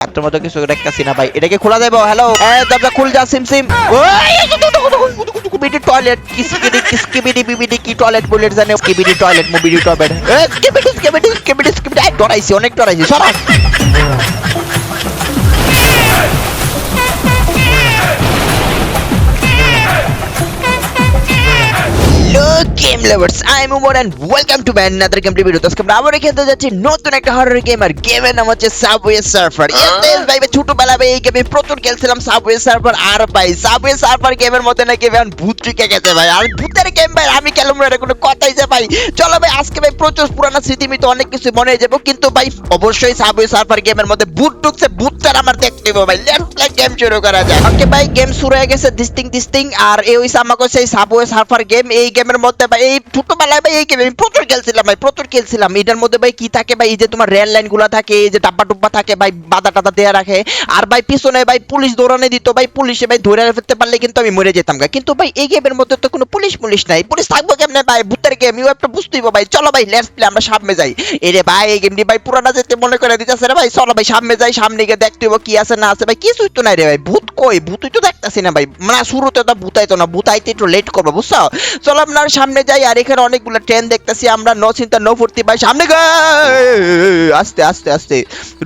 তোর মতো কিছু একটা না ভাই। এটাকে খোলা যাব হ্যালো দরজা খুল যা, সিম সিম। বিডি টয়লেট কিসকিডি কিসকিবিডি বিবিডি কি টয়লেট বুলেট জানে? কিবিডি টয়লেট মুবিডি টয়লেট কিবিডি কিবিডি কিবিডি কিবিডি ডরাইছি, অনেক ডরাইছি সরা game lovers I am Umar and welcome to my another game review আজকে আমরা আবার খেলতে যাচ্ছি নতুন একটা হরর গেম আর গেমের নাম হচ্ছে সাবওয়ে সার্ফার ইয়েস ভাই ভাই ছোটবেলা ভাই এই গেমে প্রচুর খেলছিলাম সাবওয়ে সার্ফার আর ভাই সাবওয়ে সার্ফার গেমের মধ্যে নাকি এখন ভূত ঢুকে গেছে ভাই? আর ভূতের গেম ভাই আমি খেলব না কোনো কথাই যে ভাই। চলো ভাই আজকে ভাই প্রচুর পুরানো স্মৃতিমিত অনেক কিছু মনে হয়ে যাব কিন্তু ভাই অবশ্যই সাবওয়ে সার্ফার গেমের মধ্যে ভূত ঢুকছে ভূতটার আমার দেখতে ভাই। লেটস প্লে গেম শুরু করা যাক। ওকে ভাই গেম শুরু হয়ে গেছে ডিস্টিং ডিস্টিং আর এই হইছে আমাকে সেই সাবওয়ে সার্ফার গেম এই গেমের মধ্যে ভাই এই ছোটবেলায় ভাই, এই গেম আমি প্রচুর খেলছিলাম ভাই, প্রচুর খেলছিলাম। এটার মধ্যে ভাই কি থাকে ভাই? এই যে তোমার রেল লাইনগুলা থাকে, এই যে ডাব্বা টুব্বা থাকে ভাই, বাধা টাদা দেয়া রাখে। আর ভাই পিছনে ভাই পুলিশ দৌড়ানে দিত ভাই, পুলিশে ভাই ধরে ফেলতে পারলে কিন্তু আমি মরে যেতাম গা। কিন্তু ভাই এই গেমের মধ্যে তো কোনো পুলিশ পুলিশ নাই। পুলিশ থাকব কেমনে ভাই? ভূতের গেম ইউ একটা বুঝতেই ভাই। চলো ভাই লেটস প্লে আমরা সামনে যাই। এরে ভাই, এই গেমটি ভাই পুরানা যেতে মনে করে দিতেছে রে ভাই। চলো ভাই, সামনে যাই, সামনে গিয়ে দেখতে হইবো কি আছে না আছে। ভাই কিছুই তো নাই রে ভাই। ভূত কই? ভূতই তো দেখতাছি না ভাই। মানে শুরুতে তো ভূতাইতো না ভূতাইতে একটু লেট করব, বুঝছ? চলো আপনার সামনে যাই আর এখানে অনেকগুলো ট্রেন দেখতেছি আমরা ন চিন্তা ন ফুর্তি ভাই, সামনে আস্তে আস্তে আস্তে।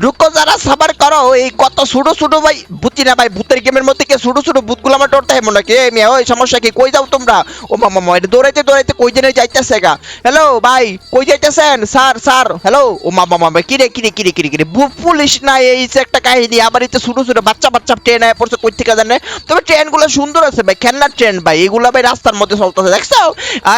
রুকো যারা, সাবার করো, এই কত ছোট ছোট ভাই বুঝছি না ভাই, ভূতের গেমের মধ্যে কে ছোট ছোট ভূতগুলো আমার ডরতে হয় মনে হয় কে মেয়ে, ওই সমস্যা কি? কই যাও তোমরা? ও মামা মামা দৌড়াইতে দৌড়াইতে কই জেনে যাইতেছে গা। হ্যালো ভাই, কই যাইতেছেন? স্যার স্যার হ্যালো ও মামা মামা, কিরে কিরে কিরে কিরে কিরে পুলিশ না এই যে একটা কাহিনী, আবার এই যে ছোট ছোট বাচ্চা বাচ্চা ট্রেন আয় পড়ছে কই থেকে জানে? তবে ট্রেনগুলো সুন্দর আছে ভাই, খেলনার ট্রেন ভাই, এগুলো ভাই রাস্তার মধ্যে চলতেছে, দেখছ?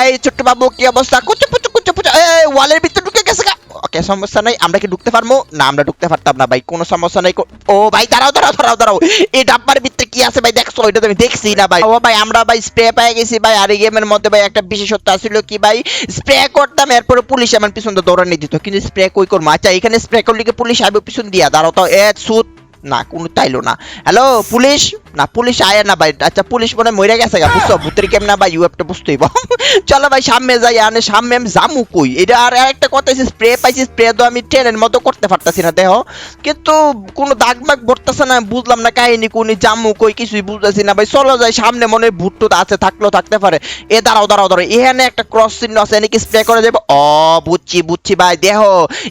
এই ছোট্ট বাবু, কি অবস্থা? কুচু, পুচু কুচু, পুচু। এই ওয়ালের ভিতরে ঢুকে গেছে ওকে, সমস্যা নাই, আমরা কি ঢুকতে পারব? না, আমরা ঢুকতে পারতাম না, ভাই, কোনো সমস্যা নাই। ও, ভাই, দাঁড়াও দাঁড়াও দাঁড়াও দাঁড়াও। এই ডাব্বার ভিতরে কি আছে, ভাই, দেখছ? ওইটা তো আমি দেখছি না, ভাই। ও, ভাই, আমরা, ভাই স্প্রে পেয়ে গেছি, ভাই। আর এই গেমের মধ্যে, ভাই, একটা বিশেষত্ব আছিল কি, ভাই? স্প্রে করতাম, এরপরে পুলিশ আমার পিছন দিয়ে দৌড়ানি দিত। কিন্তু স্প্রে কই করব? আচ্ছা এখানে স্প্রে করলে কি পুলিশ আসবে পিছন দিয়া? দাঁড়াও তো, এ, সুত। না, কোনো তাইলো না। Hello police? না, পুলিশ আয় না ভাই। আচ্ছা পুলিশ মনে মরে গেছে গা, বুঝছ? ভূতের কেমন ভাই ইউ একটা বুঝতেই চলো ভাই, সামনে যাই, আনে সামনে আমি জামু কই? এটা আর একটা কথা আছে স্প্রে পাইছি স্প্রে তো আমি ট্রেনের মতো করতে পারতাছি না দেহ কিন্তু কোনো দাগ মাগ ভরতেছে না বুঝলাম না কাহিনী কোনি জামু কই, কিছুই বুঝতেছি না ভাই। চলো যাই, সামনে মনে হয় ভুট্টু আছে, থাকলেও থাকতে পারে। এ, দাঁড়াও দাঁড়াও দাঁড়াও, এখানে একটা ক্রস চিহ্ন আছে, এনে কি স্প্রে করে যাবে ও বুঝছি বুঝছি ভাই দেহ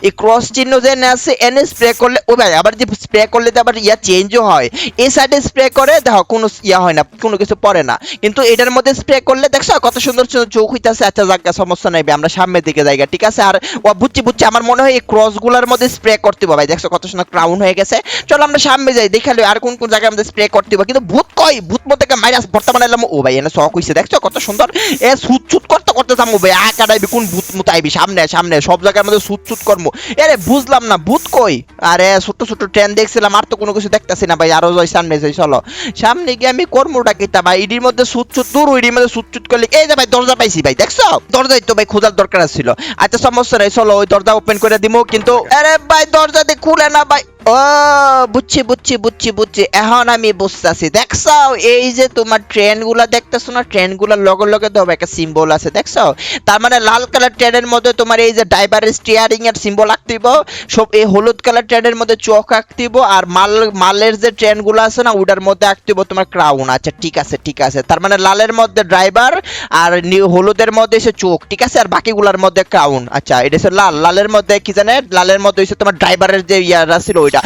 এই ক্রস চিহ্ন যে আছে, এনে স্প্রে করলে, ও ভাই, আবার যে স্প্রে করলে তো আবার ইয়া চেঞ্জও হয়। এই সাইডে স্প্রে করে দেখো কোনো ইয়া হয় না কোনো কিছু পড়ে না। কিন্তু এটার মধ্যে স্প্রে করলে দেখছ কত সুন্দর চোখ হইতাছে আচ্ছা জায়গা সমস্যা ভাই, আমরা সামনের দিকে জায়গা ঠিক আছে? আর ও বুঝছি বুঝছি আমার মনে হয় এই ক্রসগুলার মধ্যে স্প্রে করতে ভাই দেখছ কত সুন্দর ক্রাউন হয়ে গেছে। চলো আমরা সামনে যাই দেখালে আর কোন কোন জায়গায় আমাদের স্প্রে করতে কিন্তু ভূত কই? ভূত মধ্যে মাইনাস বর্তমানে এলাম ও ভাই এনে শখ হইছে দেখছ কত সুন্দর? এ সুট সুট করতে করতে যাব ভাই আ কাটাইবি কোন ভূত মুত আইবি সামনে সামনে সব জায়গার মধ্যে সুট সুট করব। এরে বুঝলাম না ভূত কই? আরে ছোট ছোট ট্রেন দেখছিলাম আর তো কোনো কিছু দেখতেছি না ভাই আরও যাই সামনে যাই চলো। সামনে গিয়ে আমি কর্মটা কিতা ভাই? ইডির মধ্যে সুট দূর ইডির মধ্যে সুট করলে এই যে ভাই, দরজা পাইছি ভাই, দেখছ? দরজাই তো ভাই খোঁজার দরকার ছিল আচ্ছা সমস্যা নাই, চলো, ওই দরজা ওপেন করে দিমু, কিন্তু আরে ভাই, দরজা দিয়ে খুলে না ভাই। ও, বুঝছি বুঝছি বুঝছি বুঝছি। এখন আমি বুঝতেছি, দেখছ? এই যে তোমার ট্রেনগুলা দেখতেছো না? ট্রেনগুলার লগে লগে তো একটা সিম্বল আছে, দেখছ? তার মানে লাল কালার ট্রেনের মধ্যে তোমার এই যে ড্রাইভারের স্টিয়ারিং এর সিম্বল আঁকতিব, সব এই হলুদ কালার ট্রেনের মধ্যে চোখ আঁকতিব, আর মাল, মালের যে ট্রেনগুলো আছে না, ওটার মধ্যে আঁকতিব তোমার ক্রাউন আচ্ছা ঠিক আছে ঠিক আছে। তার মানে লালের মধ্যে ড্রাইভার আর হলুদের মধ্যে এসে চোখ, ঠিক আছে? আর বাকিগুলোর মধ্যে ক্রাউন আচ্ছা এটা হচ্ছে লাল। লালের মধ্যে কি জানে? লালের মধ্যে হচ্ছে তোমার ড্রাইভারের যে ইয়ারা ছিল ওইটা।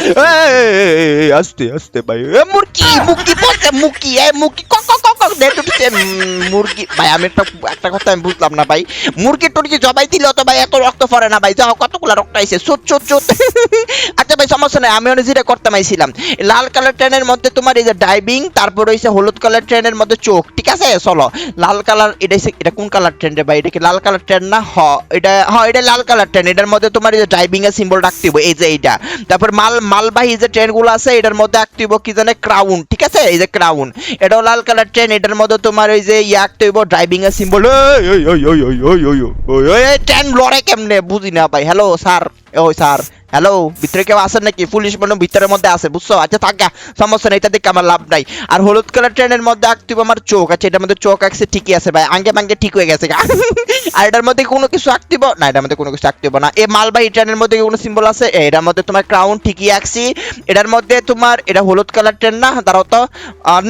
আস্তে আস্তে ভাই। মুরগি মুরগি বলছে, মুরগি, এ, মুরগি, কক কক কক দেখ মুরগি। ভাই, আমি একটা একটা কথা আমি বুঝলাম না ভাই। মুরগি টুরগি জবাই দিলে তো ভাই, এত রক্ত পড়ে না ভাই। যাও কতগুলো রক্ত আইছে, চুট চুট চুট। আচ্ছা ভাই, সমস্যা নাই আমি অনেক যেটা করতে আইছিলাম লাল কালার ট্রেনের মধ্যে তোমার এই যে ড্রাইভিং তারপর হইছে হলুদ কালার ট্রেনের মধ্যে চোখ ঠিক আছে চলো লাল কালার এটা এটা কোন কালার ট্রেন রে ভাই এটা কি লাল কালার ট্রেন না হ এটা হ এটা লাল কালার ট্রেন এটার মধ্যে তোমার এই যে ড্রাইভিং এর সিম্বল রাখতে হবে এই যে এইটা তারপর মাল মালবাহী যে ট্রেনগুলো আছে এটার মধ্যে রাখতে হইব কি জানে ক্রাউন ঠিক আছে এই যে ক্রাউন এটাও লাল কালার ট্রেন এটার মধ্যে তোমার ওই যে ইয়ে রাখতে হইব ড্রাইভিং এর সিম্বল ট্রেন লড়ে কেমনে বুঝি না ভাই হ্যালো স্যার ওই স্যার হ্যালো ভিতরে কেউ আছেন নাকি? পুলিশ মনে ভিতরের মধ্যে আছে, বুঝছ? আচ্ছা থাকা। সমস্যা নেই, এটা দেখে আমার লাভ নাই। আর হলুদ কালার ট্রেনের মধ্যে আঁকতে আমার চোখ। আছে এটার মধ্যে চোখ আঁকছে ঠিকই আছে ভাই। আঙ্গে মাঙ্গে ঠিক হয়ে গেছে। আর এটার মধ্যে কোনো কিছু আঁকতে হবে? না, এটার মধ্যে কোনো কিছু আঁকতে হবে না এই মালবাহী ট্রেনের মধ্যে কোনো সিম্বল আছে? এটার মধ্যে তোমার ক্রাউন ঠিকই আঁকছি এটার মধ্যে তোমার, এটা হলুদ কালার ট্রেন না? দাঁড়াও তো।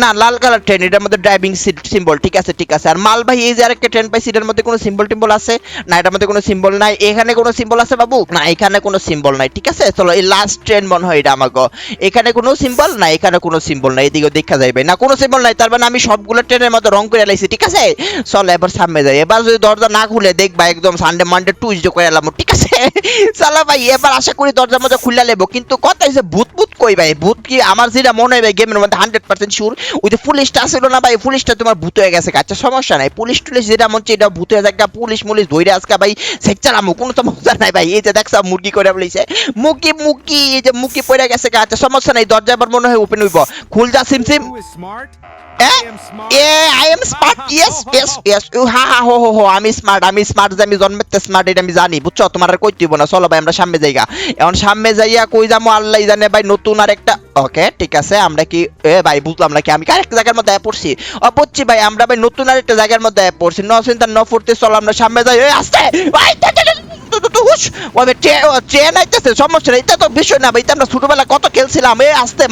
না, লাল কালার ট্রেন। এটার মধ্যে ড্রাইভিং সিট সিম্বল ঠিক আছে ঠিক আছে। আর মালবাহী এই যে আরেকটা ট্রেন পাইছি, এটার মধ্যে কোনো সিম্বল টিম্বল আছে? না, এটার মধ্যে কোনো সিম্বল নাই। এখানে কোনো সিম্বল আছে বাবু? না, এখানে কোনো সিম্বল নাই। ঠিক আছে? চলো, এই লাস্ট ট্রেন মনে হয় এটা আমাকে এখানে কোনো সিম্বল না এখানে কোনো সিম্বল নাই এদিকে দেখা যাবে না, কোনো সিম্বল নাই, তার মানে আমি সবগুলো ট্রেনের মধ্যে রং করে লাইছি, ঠিক আছে? চলো, এবার সামনে যাই। এবার যদি দরজা না খুলে দেখবা একদম সানডে মানডে টুইসডে করে এলাম, ঠিক আছে? চলো ভাই, এবার আশা করি দরজার মধ্যে খুলে নেব কিন্তু কথা হচ্ছে ভূত ভূত কই ভাই? ভূত কি আমার যেটা মনে হয় ভাই গেমের মধ্যে হান্ড্রেড পার্সেন্ট শিওর ওই যে পুলিশটা ছিল না ভাই পুলিশটা তোমার ভূত হয়ে গেছে আচ্ছা সমস্যা নাই। পুলিশ টুলিশ যেটা মন চাই এটা ভূত হয়ে যাক পুলিশ মুলিশ ধরে আজকে ভাই সেকচার সেকচারামু কোনো সমস্যা নাই ভাই। এই যে দেখছ, মুরগি করে বলেছে। মুকি মুকি এই যে মুকি পড়ে গেছে গা, আচ্ছা সমস্যা নাই দরজা এবার মনে হয় ওপেন হইব। খুল যা সিম সিম। Who is smart? I am smart. A I am smart yes yes yes হা হা হো হো হো আমি স্মার্ট আমি স্মার্ট যে আমি জন্মেতে স্মার্ট এটা আমি জানি বুঝছ? তোমার আর কই দিব না। চলো ভাই আমরা সামনে যাইগা। এখন সামনে যাইয়া কই যাব আল্লাহ জানে ভাই নতুন আর একটা ওকে ঠিক আছে আমরা কি এ ভাই বুঝলাম না কি আমি আরেকটা জায়গার মধ্যে পড়ছি। ও পড়ছি ভাই আমরা ভাই নতুন আর একটা জায়গার মধ্যে পড়ছি। ন চিন্তা ন ফুটতে চলো আমরা সামনে যাই। আসতে ভাই সমস্যা এটা তো বিষয় না আমরা কত খেলছিলাম, এ, আস্তে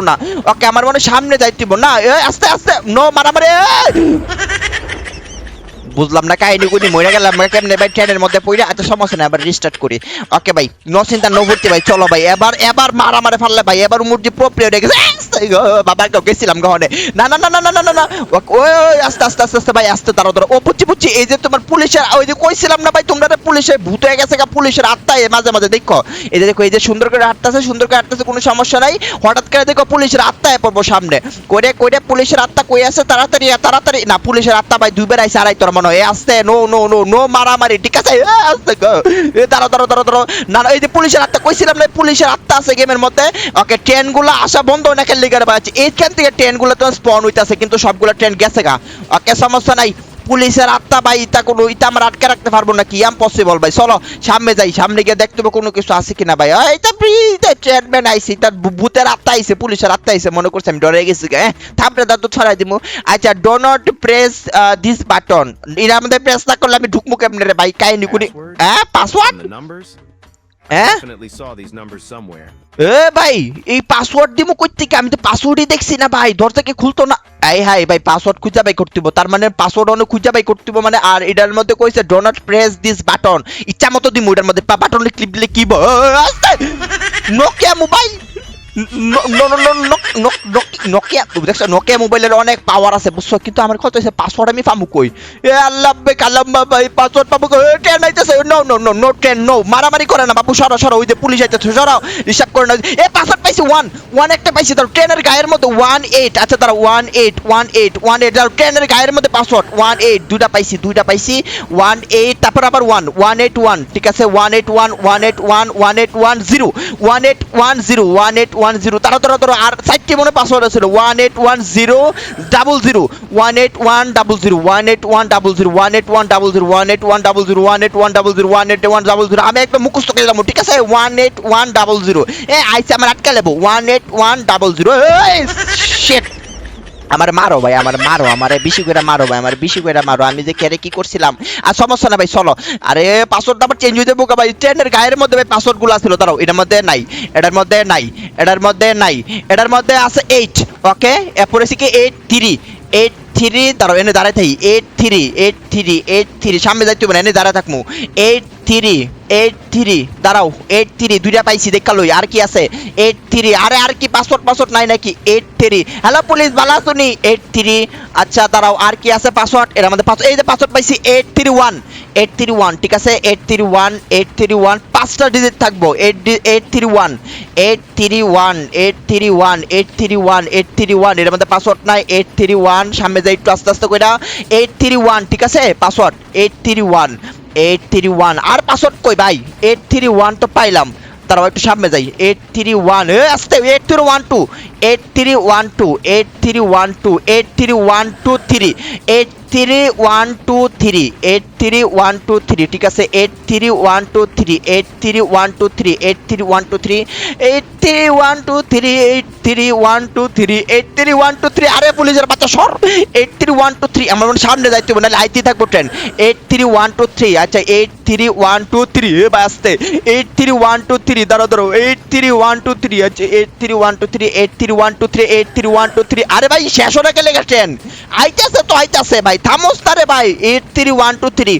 না ওকে, আমার মনে সামনে যাইতিব না আস্তে আস্তে, নো, মারামারি! বুঝলাম না, কাহিনি কুনি মরে গেলাম মানে কেমনে ভাই ট্রেনের মধ্যে পড়ে এত সমস্যা না আবার রিস্টার্ট করি। ওকে ভাই নো চিন্তা নো ভর্তি ভাই, চলো ভাই, এবার এবার মারা মারে ফাললে ভাই, এবার মূর্তি প্রপ্রিয় হয়ে গেছে। হ্যাঁ, বাবার কেউ গেছিলাম গহনে না না না না না না না ও আস্তে আস্তে আস্তে আস্তে, ভাই, আস্তে দাঁড়ো দাঁড়ো ও, পুচি পুচি, এই যে তোমার পুলিশের, ওই যে কইছিলাম না ভাই, তোমরা পুলিশে ভূত হয়ে গেছে পুলিশের আত্মায় মাঝে মাঝে, দেখো। এই যে দেখো, এই যে সুন্দর করে হাঁটতেছে সুন্দর করে হাঁটতেছে কোনো সমস্যা নাই। হঠাৎ করে দেখো, পুলিশের আত্মায় পড়ব সামনে। কইরে কইরে পুলিশের আত্মা কই আছে? তাড়াতাড়ি তাড়াতাড়ি। না, পুলিশের আত্মা ভাই দুইবার আইসে আড়াই তোর মনে এ আস্তে, নো নো নো নো মারামারি, ঠিক আছে? আস্তে এ দাঁড়ো দাঁড়ো দাঁড়ো এই যে পুলিশের আত্মা, কইছিলাম না পুলিশের আত্মা আছে গেমের মধ্যে? ওকে, ট্রেনগুলো আসা বন্ধ অনেকের লিগার পাচ্ছি এইখান থেকে ট্রেনগুলো তো স্পন হইতাছে, কিন্তু সবগুলো ট্রেন গেছে গা। ওকে, সমস্যা নাই। পুলিশের আত্মা ভাই ইতা কোনো ইতা আমরা আটকে রাখতে পারব না কি আম পসিবল ভাই চলো সামনে যাই সামনে গিয়ে দেখতে হবে কোনো কিছু আছে কিনা ভাই। এটা ট্রেনম্যান আইসি তার ভূতের আত্মা আইসে পুলিশের আত্মা আইসে মনে করছে আমি ডরে গেছি হ্যাঁ? থাপড়ে দাঁত ছড়াই দিব আচ্ছা do not press this button এরা আমাদের প্রেস না করলে আমি ঢুকমু কেমনে রে ভাই? কাহিনী করি? হ্যাঁ পাসওয়ার্ড? হ্যাঁ Definitely saw these numbers somewhere. এ ভাই এই পাসওয়ার্ড দিমু কই থেকে? আমি তো পাসওয়ার্ডই দেখছি না ভাই দরজা কি খুলতো না? এই হাই ভাই পাসওয়ার্ড খুঁজা বাই করতিব। তার মানে পাসওয়ার্ড অনেক খুঁজা বাই করতিব মানে আর এটার মধ্যে কইছে do not press this button ইচ্ছা মতো দিমু এটার মধ্যে বাটন ক্লিক দিলে কি আস্তে! নোকিয়া মোবাইল মারামারি করে না বাবু সরো সরো, ওই যে পুলিশ আইতেছে সরাও হিসাব করে না। এ পাসওয়ার্ড পাইছি ওয়ান ওয়ান একটা পাইছি, ধরো ট্রেনের গায়ের মধ্যে ওয়ান এইট আচ্ছা তারা one eight one eight one eight ধরো ট্রেনের গায়ের মধ্যে পাসওয়ার্ড ওয়ান এইট দুইটা পাইছি দুইটা পাইছি ওয়ান এইট তারপর আবার ওয়ান ওয়ান এইট ওয়ান ঠিক আছে? One eight one one eight one one eight one zero one eight one zero one eight one zero তারা তারা তারা আর চারটি মনে পাসওয়ার্ড আছে one eight one zero double zero one eight one double zero one eight one double zero one eight one double zero one eight one double zero one eight one double zero one eight one double zero আমি একদম মুখস্থ করে দিলাম ঠিক আছে? One eight one double zero এ, আইসে আমার আটকা Livo one eight one double zero শেট আমার মারো ভাই, আমার মারো, আমার বেশি করে মারো ভাই, আমার বেশি করে মারো। আমি যে কেরে কি করছিলাম? আর সমস্যা না ভাই, চলো। আরে পাসওয়ার্ড আবার চেঞ্জ হয়ে যাব ভাই ট্রেনের গায়ের মধ্যে ভাই পাসওয়ার্ডগুলো ছিল তারাও এটার মধ্যে নাই, এটার মধ্যে নাই, এটার মধ্যে নাই, এটার মধ্যে আছে এইট ওকে এরপরে কি এইট থ্রি এইট থ্রি দাঁড়াও, এনে দাঁড়ায় থাকি eight three eight three eight three সামনে যাইতে হবে না, এনে দাঁড়ায় থাকব এইট থ্রি এইট থ্রি দাঁড়াও এইট থ্রি দুইটা পাইছি, দেখা লই, আর কি আছে? এইট থ্রি আরে আর কি পাসওয়ার্ড পাসওয়ার্ড নাই নাকি? এইট থ্রি হ্যালো পুলিশ ভালো শুনি এইট থ্রি আচ্ছা দাঁড়াও, আর কি আছে পাসওয়ার্ড এর আমাদের পাসওয়ার্ড এই যে পাসওয়ার্ড পাইছি eight three one eight three one ঠিক আছে? Eight three one eight three one পাঁচটা ডিজিট থাকব eight eight three one eight three one eight three one eight three one eight three ওয়ানের মধ্যে পাসওয়ার্ড নাই এইট থ্রি ওয়ান সামনে যাই একটু আস্তে আস্তে করে এইট থ্রি ওয়ান ঠিক আছে password eight three one eight three one আর পাসওয়ার্ড কই ভাই এইট থ্রি ওয়ান তো পাইলাম তারপর একটু সামনে যাই এইট থ্রি ওয়ান এ আসতে eight three one two eight three one two eight three one two eight three one two three eight three one two three eight three one two three ঠিক আছে eight three one two three eight three one two three eight three one two three eight three one two three eight three one two three eight three one two three আরে পুলিশের বাচ্চা সর eight three one two three আমার মনে সামনে যাইতে হবে নাহলে আইতে থাকব train eight three one two three আচ্ছা eight three one two three এ বাসতে eight three one two three দাঁড়ো দাঁড়ো eight three one two three আচ্ছা eight three one two three eight three one two three eight three one two three আরে ভাই শেষ হয়ে গেলে ট্রেন আইতাছে তো আইতাছে ভাই থামোস তারে ভাই eight three one two three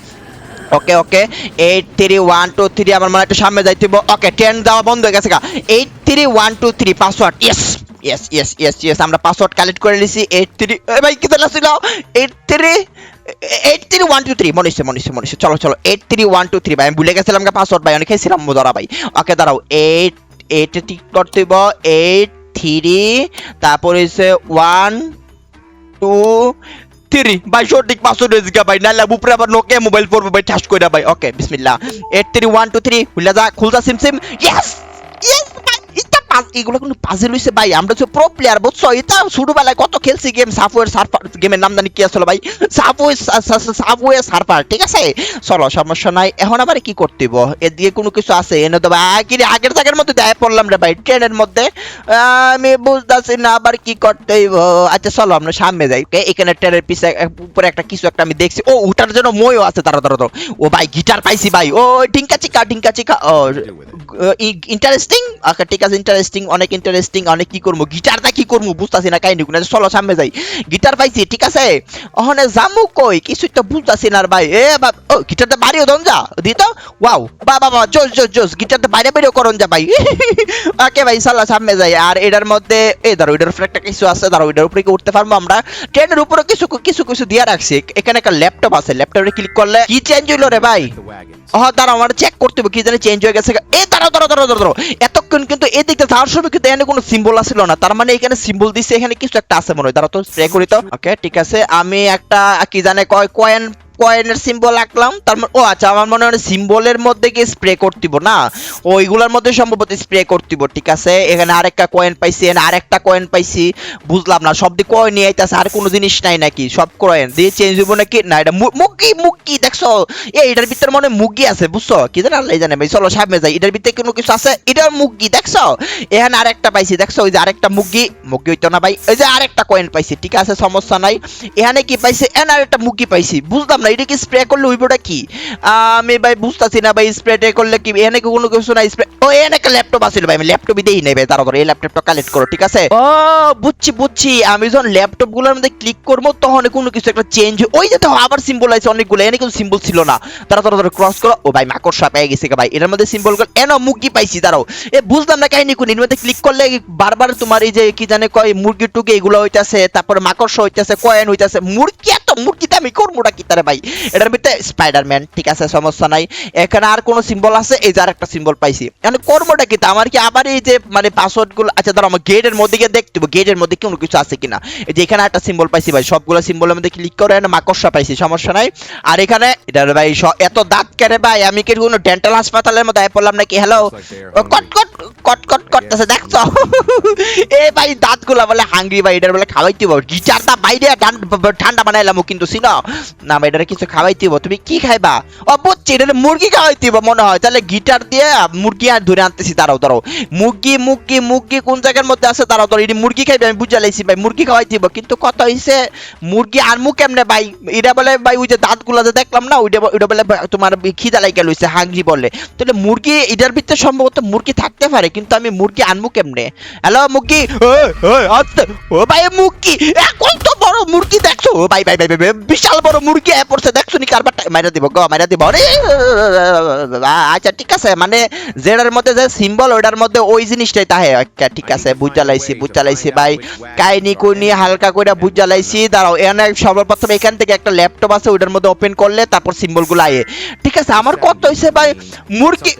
okay okay eight three one two three আমার মনে হয় একটু সামনে যাইতে ওকে ট্রেন যাওয়া বন্ধ হয়ে গেছে গা eight three one two three password yes yes yes yes yes আমরা পাসওয়ার্ড কালেক্ট করে নিছি এইট থ্রি ভাই কি জানা ছিল eight three eight three one two three মনে হচ্ছে মনে মনে চলো চলো eight three one two three ভাই আমি ভুলে গেছিলাম পাসওয়ার্ড ভাই অনেক খেয়েছিলাম ধরা ভাই ওকে দাঁড়াও এইট এইট ঠিক করতে এইট থ্রি তারপর হচ্ছে ওয়ান টু থ্রি ভাই, সঠিক পাসওয়ার্ড হয়েছে গা ভাই নাহলে উপরে আবার নোকে মোবাইল পড়ব ভাই ঠাস করে ভাই। ওকে বিসমিল্লাহ। Eight three one two three খুলে যা, খুলতা সিম সিম ইয়েস ইয়েস এগুলো কোনো পাজেল হইছে ভাই। আমরা তো প্রো প্লেয়ার বুঝছ? এটা ছোটবেলায় কত খেলছি গেম সার্ফার গেমের নাম জানি কি আসলে ভাই? সাফওয়ে সাফওয়ে সার্ফার ঠিক আছে? চলো সমস্যা নাই। এখন আবার কি করতে কোনো কিছু আছে? এনে তো ভাই আগে আগের জায়গার মধ্যে দেয় পড়লাম রে ভাই ট্রেনের মধ্যে। আমি বুঝতেছি না আবার কি করতে আচ্ছা চলো আমরা সামনে যাই এখানে ট্রেনের পিছে উপরে একটা কিছু একটা আমি দেখছি। ও উঠার জন্য ময়ও আছে তারা তারা ও ভাই গিটার পাইছি ভাই। ও টিঙ্কা চিকা টিঙ্কা চিকা? ইন্টারেস্টিং আচ্ছা ঠিক আছে ইন্টারেস্টিং অনেক ইন্টারেস্টিং অনেক কি করব গিটারটা কি করব বুঝতাছি না কাহিনী কোনো চলো সামনে যাই। গিটার পাইছি ঠিক আছে? ওখানে জামু কই? কিছু তো বুঝতাছি না ভাই। এ বাপ ও গিটারটা বাড়িও দন যা দিত ওয়াও বা বাবা জোস জোস জোস গিটারটা বাইরে বাইরেও করন যা ভাই। ওকে ভাই চলো সামনে যাই। আর এটার মধ্যে এই ধরো এটার উপরে একটা কিছু আছে ধরো এটার উপরে কি উঠতে পারব আমরা? ট্রেনের উপরে কিছু কিছু কিছু দিয়ে রাখছি। এখানে একটা ল্যাপটপ আছে ল্যাপটপে ক্লিক করলে কি চেঞ্জ হইল রে ভাই. ও দাঁড়াও আমার চেক করতে হবে কি জানি চেঞ্জ হয়ে গেছে। এ দাঁড়াও দাঁড়াও দাঁড়াও দাঁড়াও এতক্ষণ কিন্তু এই যাওয়ার কিন্তু এখানে কোনো সিম্বল আসছিল না। তার মানে এখানে সিম্বল দিছে এখানে কিছু একটা আছে মনে হয়। তারা তো স্প্রে করি তো। ওকে ঠিক আছে। আমি একটা কি জানে কয় কয়েন কয়েনের সিম্বল আঁকলাম, তার মানে ও আচ্ছা আমার মনে হয় সিম্বলের মধ্যে গিয়ে স্প্রে করতিব না? ওইগুলোর মধ্যে সম্ভবত স্প্রে করতিব ঠিক আছে? এখানে আরেকটা কয়েন পাইছি, এখানে আরেকটা কয়েন পাইছি, বুঝলাম না, সব দিক কয়েন নিয়ে আইতাছে, আর কোনো জিনিস নাই নাকি? সব কয়েন দিয়ে চেঞ্জ হইব নাকি? না, এটা মুগি মুগি, দেখছ? এই, এটার ভিতরে মনে মুগি আছে, বুঝছ? কি জানে আল্লাহ জানে ভাই, চলো সামনে যাই, এটার ভিতরে কোনো কিছু আছে? এটার মুগি, দেখছ? এখানে আরেকটা পাইছি, দেখছ? ওই যে আরেকটা মুগি মুগি হইতো না ভাই, ওই যে আরেকটা কয়েন পাইছি, ঠিক আছে? সমস্যা নাই। এখানে কি পাইছি? এখানে আরেকটা মুগি পাইছি, বুঝলাম না এটা কি স্প্রে করলে হইবটা কি? আমি ভাই বুঝতাছি না ভাই স্প্রে করলে কি? এখানে কোনো কিছু না স্প্রে ও এখানে একটা ল্যাপটপ আছিল ভাই আমি ল্যাপটপই দেই নাই ভাই তারা ধরো এই ল্যাপটপটা কালেক্ট করো ঠিক আছে? ও বুঝছি বুঝছি আমি যখন ল্যাপটপগুলোর মধ্যে ক্লিক করব তখন কোনো কিছু একটা চেঞ্জ ওই যে তো আবার সিম্বল আছে অনেকগুলো এখানে কিন্তু সিম্বল ছিল না। তারা তারা ধরো ক্রস করো। ও ভাই মাকড়সা পেয়ে গেছে ভাই এর মধ্যে সিম্বলগুলো এনো মুরগি পাইছি দাঁড়াও। এ বুঝলাম না কাহিনী কোন এর মধ্যে ক্লিক করলে বারবার তোমার এই যে কি জানে কয় মুরগি টুকি এগুলো হইতাছে তারপরে মাকড়সা হইতাছে কয়েন হইতাছে মুরগি এত মুরগিতে আমি করবোটা কি তারে ভাই? এটার ভিতরে স্পাইডারম্যান ঠিক আছে সমস্যা নাই। এখানে আর কোনো সিম্বল আছে? এই যে আরেকটা সিম্বল পাইছি। মানে কর্মটা কি? আমার কি আবার এই যে মানে পাসওয়ার্ডগুলো আচ্ছা ধরো আমার গেটের মধ্যে গিয়ে দেখতে গেটের মধ্যে কোনো কিছু আছে কিনা? এই যে এখানে একটা সিম্বল পাইছি ভাই। সবগুলো সিম্বলের মধ্যে ক্লিক করে এখানে মাকড়সা পাইছি সমস্যা নাই। আর এখানে এটা ভাই এত দাঁত কেড়ে ভাই আমি কি কোনো ডেন্টাল হাসপাতালের মধ্যে পড়লাম নাকি? হ্যালো কট কট কট কট করতেছে দেখছ? এ ভাই দাঁতগুলা বলে হাঙ্গরি ভাই এটার বলে খাওয়াইতে হব। গিটারটা বাইরে ঠান্ডা বানাইলাম। কিন্তু ছিল না এটারে কিছু খাওয়াইতে হব তুমি কি খাইবা? ও, বুঝছি এটা মুরগি খাওয়াইতে হব মনে হয়। তাহলে গিটার দিয়ে মুরগি আর ধরে আনতেছি, দাঁড়াও দাঁড়াও। মুরগি মুরগি মুরগি কোন জায়গার মধ্যে আছে? দাঁড়াও দাঁড়াও, এটি মুরগি খাইবে, আমি বুঝা লাইছি, ভাই, মুরগি খাওয়াইতে হব কিন্তু কত হইছে, মুরগি আর মুখ কেমনে, ভাই? এটা বলে, ভাই, ওই যে দাঁতগুলো যে দেখলাম না, ওইটা ওইটা বলে তোমার খিদা লাইগা লইছে হাঙ্গরি বলে। তাহলে মুরগি, এটার ভিতরে সম্ভবত মুরগি থাকতে পারে, কিন্তু আমি মুরগি আনব কেমনে? হ্যালো, মুরগি? ও, ভাই, মুরগি! কত মুরগি দেখছ? ভাই ভাই ভাই বিশাল বড় মুরগি এ পড়ছে, দেখছ নি কারবারটা মাইরা দিব, গো, মাইরা দিব। আরে আচ্ছা ঠিক আছে মানে যেটার মধ্যে যে সিম্বল ওটার মধ্যে ওই জিনিসটাই তাহে। আচ্ছা ঠিক আছে, বুঝা লাইছি বুঝা লাইছি ভাই কাহিনি কুনি হালকা করে বুঝা লাইছি দাঁড়াও এখানে সর্বপ্রথম এখান থেকে একটা ল্যাপটপ আছে ওটার মধ্যে ওপেন করলে তারপর সিম্বলগুলো আয়ে। ঠিক আছে, আমার কত হইছে ভাই মুরগি.